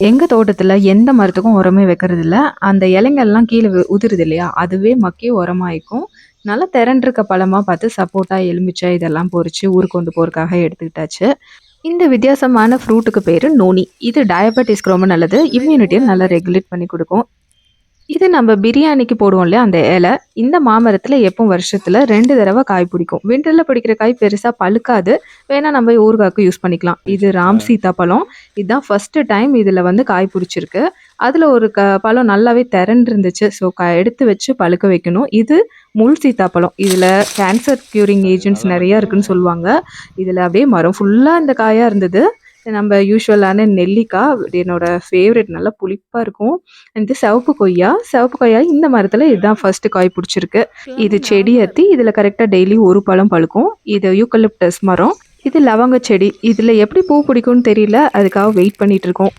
எங்க தோட்டத்துல எந்த மரத்துக்கும் உரமே வைக்கிறதில்ல. அந்த இலைங்கள்லாம் கீழே வி உதிருது இல்லையா? அதுவே மக்கி உரமாயிக்கும். நல்லா திரண்டிருக்க பழமா பார்த்து சப்போட்டா, எலுமிச்சை இதெல்லாம் பொறிச்சு ஊருக்கு கொண்டு போறதுக்காக எடுத்துக்கிட்டாச்சு. இந்த வித்தியாசமான ஃப்ரூட்டுக்கு பேர் நோனி. இது டயபெட்டிஸ்க்கு ரொம்ப நல்லது. இம்யூனிட்டியை நல்லா ரெகுலேட் பண்ணி கொடுக்கும் இது நம்ம பிரியாணிக்கு போடுவோம் இல்லையா? அந்த இலை. இந்த மாமரத்துல எப்பவும் வருஷத்துல 2 தடவ காய் பிடிக்கும். வின்டர்ல பிடிக்கிற காய் பெருசா பழுக்காது. வேணா நம்ம ஊறுகாய்க்கு யூஸ் பண்ணிக்கலாம். இது ராம் சீதாப்பழம். இதுதான் ஃபர்ஸ்ட் டைம் இதுல வந்து காய் புடிச்சிருக்கு. அதுல ஒரு க பழம் நல்லாவே திரண்டிருந்துச்சு. ஸோ க எடுத்து வச்சு பழுக்க வைக்கணும். இது முள் சீத்தாப்பழம். இதுல கேன்சர் கியூரிங் ஏஜென்ட்ஸ் நெறைய இருக்குன்னு சொல்லுவாங்க. இதுல அப்படியே மரம் ஃபுல்லா இந்த காயா இருந்தது. நம்ம யூசுவலான நெல்லிக்காய் என்னோட ஃபேவரைட் நல்லா புளிப்பா இருக்கும். இது சிவப்பு கொய்யா. சிவப்பு கொய்யா இந்த மரத்துல இதுதான் ஃபர்ஸ்ட் காய் புடிச்சிருக்கு. இது செடி அத்தி. இதுல கரெக்ட்டா டெய்லி ஒரு பழம் பழுக்கும். இது யூக்கலிப்டஸ் மரம். இது லவங்க செடி. இதுல எப்படி பூ பிடிக்கும்னு தெரியல. அதுக்காக வெயிட் பண்ணிட்டு இருக்கோம்.